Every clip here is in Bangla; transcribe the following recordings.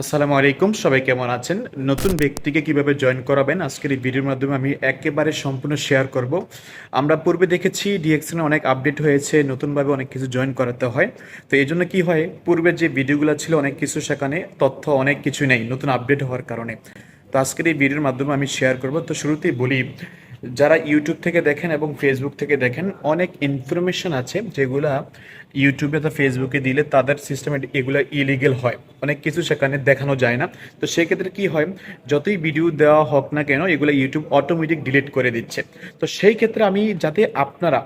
আসসালামু আলাইকুম, সবাই কেমন আছেন? নতুন ব্যক্তিকে কীভাবে জয়েন করাবেন? আজকের এই ভিডিওর মাধ্যমে আমি একেবারে সম্পূর্ণ শেয়ার করব। আমরা পূর্বে দেখেছি ডিএক্সনে অনেক আপডেট হয়েছে, নতুনভাবে অনেক কিছু জয়েন করাতে হয়। তো এই জন্য কি হয় পূর্বের যে ভিডিওগুলো ছিল অনেক কিছু সেখানে তথ্য অনেক কিছু নেই, নতুন আপডেট হওয়ার কারণে। তো আজকের এই ভিডিওর মাধ্যমে আমি শেয়ার করব। তো শুরুতেই বলি যারা ইউটিউব থেকে দেখেন এবং ফেসবুক থেকে দেখেন, অনেক ইনফরমেশন আছে যেগুলা ইউটিউবে বা ফেসবুকে দিলে তাদের সিস্টেমে এগুলো ইলিগেল হয়। অনেক কিছু সেখানে দেখানো যায় না। তো সেক্ষেত্রে কি হয়, যতই ভিডিও দেওয়া হোক না কেন, এগুলো ইউটিউব অটোমেটিক ডিলিট করে দিচ্ছে। তো সেই ক্ষেত্রে আমি যাতে আপনারা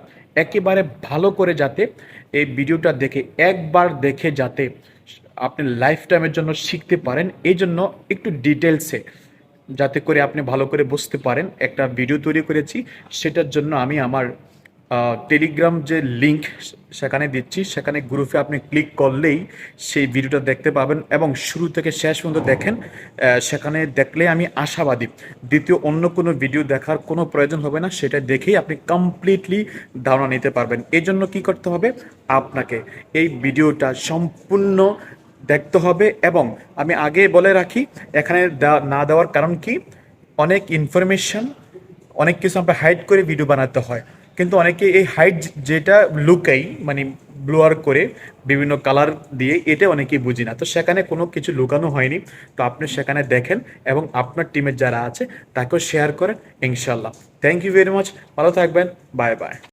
একেবারে ভালো করে যাতে এই ভিডিওটা দেখে, একবার দেখে যাতে আপনি লাইফ টাইমের জন্য শিখতে পারেন, এই জন্য একটু ডিটেলসে যাতে করে আপনি ভালো করে বুঝতে পারেন, একটা ভিডিও তৈরি করেছি। সেটার জন্য আমি আমার টেলিগ্রাম যে লিংক সেখানে দিচ্ছি। সেখানে গ্রুপে আপনি ক্লিক করলেই সেই ভিডিওটা দেখতে পাবেন এবং শুরু থেকে শেষ পর্যন্ত দেখেন। সেখানে দেখলে আমি আশাবাদী। দ্বিতীয়, অন্য কোনো ভিডিও দেখার কোনো প্রয়োজন হবে না। সেটা দেখেই আপনি কমপ্লিটলি ধারণা নিতে পারবেন। এই জন্য কী করতে হবে? আপনাকে এই ভিডিওটা সম্পূর্ণ দেখতে হবে এবং আমি আগে বলে রাখি, এখানে না দেওয়ার কারণ কি? অনেক ইনফরমেশন অনেক কিছু আমরা হাইড করে ভিডিও বানাতে হয়। কিন্তু অনেকে এই হাইট যেটা লুকাই মানে ব্লোয়ার করে বিভিন্ন কালার দিয়ে, এটা অনেকেই বুঝি না। তো সেখানে কোনো কিছু লুকানো হয়নি। তো আপনি সেখানে দেখেন এবং আপনার টিমের যারা আছে, তাকেও শেয়ার করেন ইনশাল্লাহ থ্যাংক ইউ ভেরি মাচ ভালো থাকবেন। Bye bye